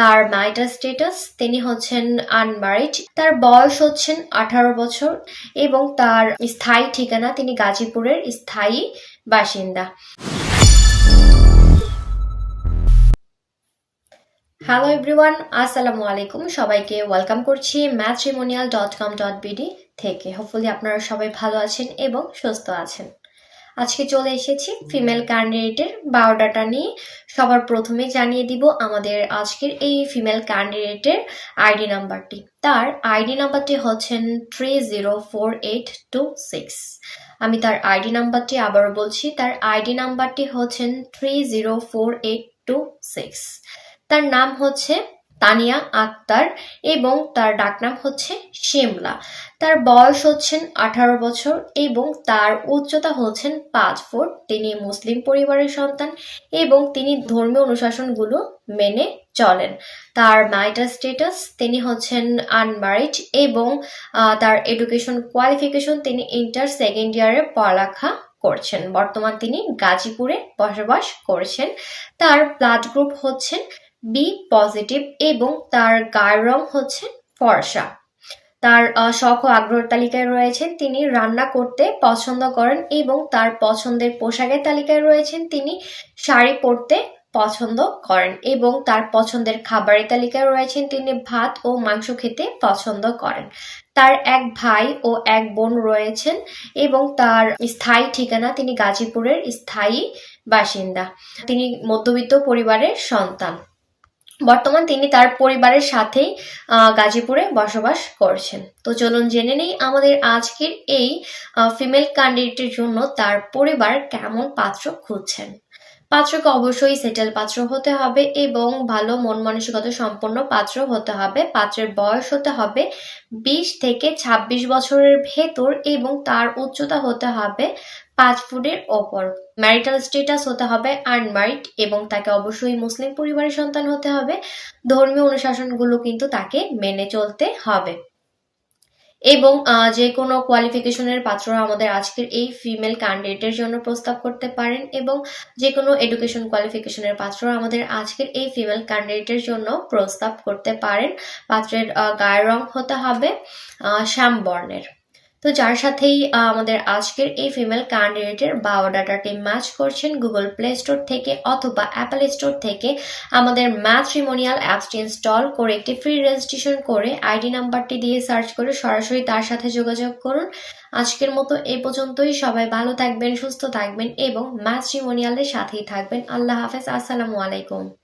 তার marital status তিনি হচ্ছেন আনম্যারিড তার বয়স হচ্ছেন আঠারো বছর এবং তার স্থায়ী ঠিকানা তিনি গাজীপুরের স্থায়ী বাসিন্দা। হ্যালো এভরিওয়ান আসসালামু আলাইকুম। সবাইকে ওয়েলকাম করছি matrimonial dot com dot BD থেকে। হোপফুলি আপনারা সবাই ভালো আছেন এবং সুস্থ আছেন। আজকে চলে এসেছি ফিমেল ক্যান্ডিডেটের বায়োডাটা নিয়ে। সবার প্রথমে জানিয়ে দিব আমাদের আজকের এই ফিমেল ক্যান্ডিডেটের আইডি নাম্বারটি। তার আইডি নাম্বারটি হচ্ছেন three zero four eight two six আমি তার আইডি নাম্বারটি আবারও বলছি, তার আইডি নাম্বারটি হচ্ছেন three zero four eight two six তার নাম হচ্ছে তানিয়া আক্তার এবং তার ডাকনাম হচ্ছে শিমলা। তার বয়স হচ্ছেন আঠারো বছর এবং তার উচ্চতা হচ্ছেন পাঁচ ফুট। তিনি মুসলিম পরিবারের সন্তান এবং তিনি ধর্মীয় অনুশাসনগুলো মেনে চলেন। তার মাইটার স্ট্যাটাস তিনি হচ্ছেন আনম্যারিড এবং তার এডুকেশন কোয়ালিফিকেশন তিনি ইন্টার সেকেন্ড ইয়ারে পড়ালেখা করছেন। বর্তমান তিনি গাজীপুরে বসবাস করছেন। তার ব্লাড গ্রুপ হচ্ছেন বি পজিটিভ এবং তার গায়ের রং হচ্ছে ফর্সা। তার শখ ও আগ্রহের তালিকায় রয়েছেন তিনি, রান্না করতে পছন্দ করেন এবং তার পছন্দের পোশাকের তালিকায় রয়েছেন তিনি, শাড়ি পরতে পছন্দ করেন এবং তার পছন্দের খাবারের তালিকায় রয়েছেন তিনি, ভাত ও মাংস খেতে পছন্দ করেন। তার এক ভাই ও এক বোন রয়েছেন এবং তার স্থায়ী ঠিকানা তিনি গাজীপুরের স্থায়ী বাসিন্দা। তিনি মধ্যবিত্ত পরিবারের সন্তান। বর্তমান তিনি তার পরিবারের সাথেই গাজীপুরে বসবাস করছেন। তো চলুন জেনে নেই আমাদের আজকের এই ফিমেল ক্যান্ডিডেটের জন্য তার পরিবার কেমন পাত্র খুঁজছেন। পাত্রকে অবশ্যই সেটেল পাত্র হতে হবে এবং ভালো মন মানসিকতা সম্পন্ন পাত্র হতে হবে। পাত্রের বয়স হতে হবে বিশ থেকে ২৬ বছরের ভেতর এবং তার উচ্চতা হতে হবে পাঁচ ফুটের ওপর। ম্যারিটাল স্টেটাস হতে হবে আনম্যারিড এবং তাকে অবশ্যই মুসলিম পরিবারের সন্তান হতে হবে। ধর্মীয় অনুশাসনগুলো কিন্তু তাকে মেনে চলতে হবে। এবং যে কোনো কোয়ালিফিকেশনের পাত্ররা আমাদের আজকের এই ফিমেল ক্যান্ডিডেটের জন্য প্রস্তাব করতে পারেন এবং যে কোনো এডুকেশন কোয়ালিফিকেশনের পাত্ররা আমাদের আজকের এই ফিমেল ক্যান্ডিডেটের জন্য প্রস্তাব করতে পারেন। পাত্রের গায়ের রং হতে হবে শ্যাম বর্ণের তো যার সাথেই আমাদের আজকের এই ফিমেল ক্যান্ডিডেটের বায়োডাটাটি ম্যাচ করছেন গুগল প্লে স্টোর থেকে অথবা অ্যাপল স্টোর থেকে। আমাদের ম্যাট্রিমোনিয়াল অ্যাপসটি ইনস্টল করে একটি ফ্রি রেজিস্ট্রেশন করে আইডি নাম্বারটি দিয়ে সার্চ করে সরাসরি তার সাথে যোগাযোগ করুন। আজকের মতো এ পর্যন্তই। সবাই ভালো থাকবেন, সুস্থ থাকবেন এবং ম্যাট্রিমোনিয়ালের সাথেই থাকবেন। আল্লাহ হাফেজ। আসসালামু আলাইকুম।